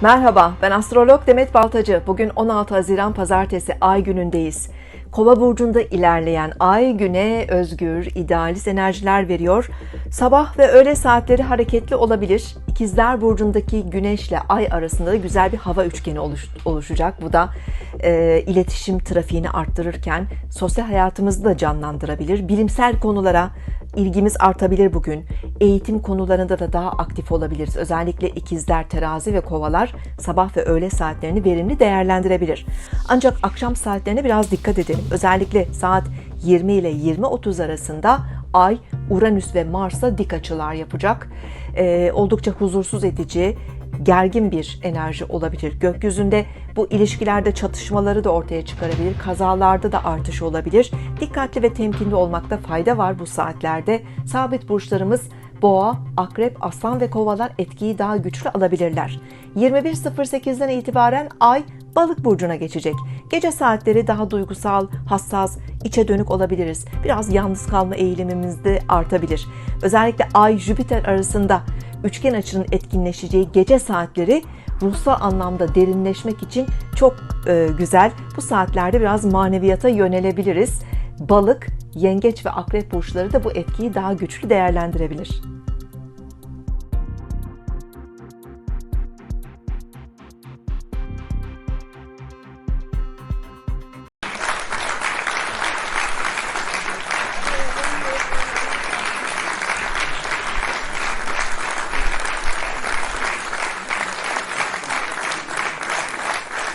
Merhaba, ben astrolog Demet Baltacı. Bugün 16 Haziran Pazartesi Ay günündeyiz. Kova burcunda ilerleyen Ay güne özgür, idealist enerjiler veriyor. Sabah ve öğle saatleri hareketli olabilir. İkizler burcundaki Güneş ile Ay arasında da güzel bir hava üçgeni oluş- oluşacak. Bu da e, iletişim trafiğini arttırırken sosyal hayatımızı da canlandırabilir. Bilimsel konulara ilgimiz artabilir bugün. Eğitim konularında da daha aktif olabiliriz. Özellikle ikizler, terazi ve kovalar sabah ve öğle saatlerini verimli değerlendirebilir. Ancak akşam saatlerine biraz dikkat edelim. Özellikle saat 20 ile 20.30 arasında Ay, Uranüs ve Mars'la dik açılar yapacak. Ee, oldukça huzursuz edici, gergin bir enerji olabilir. Gökyüzünde bu ilişkilerde çatışmaları da ortaya çıkarabilir. Kazalarda da artış olabilir. Dikkatli ve temkinli olmakta fayda var bu saatlerde. Sabit burçlarımız Boğa, Akrep, Aslan ve Kovalar etkiyi daha güçlü alabilirler. 21.08'den itibaren Ay Balık burcuna geçecek. Gece saatleri daha duygusal, hassas, içe dönük olabiliriz. Biraz yalnız kalma eğilimimiz de artabilir. Özellikle Ay Jüpiter arasında üçgen açının etkinleşeceği gece saatleri ruhsal anlamda derinleşmek için çok e, güzel. Bu saatlerde biraz maneviyata yönelebiliriz. Balık, yengeç ve akrep burçları da bu etkiyi daha güçlü değerlendirebilir.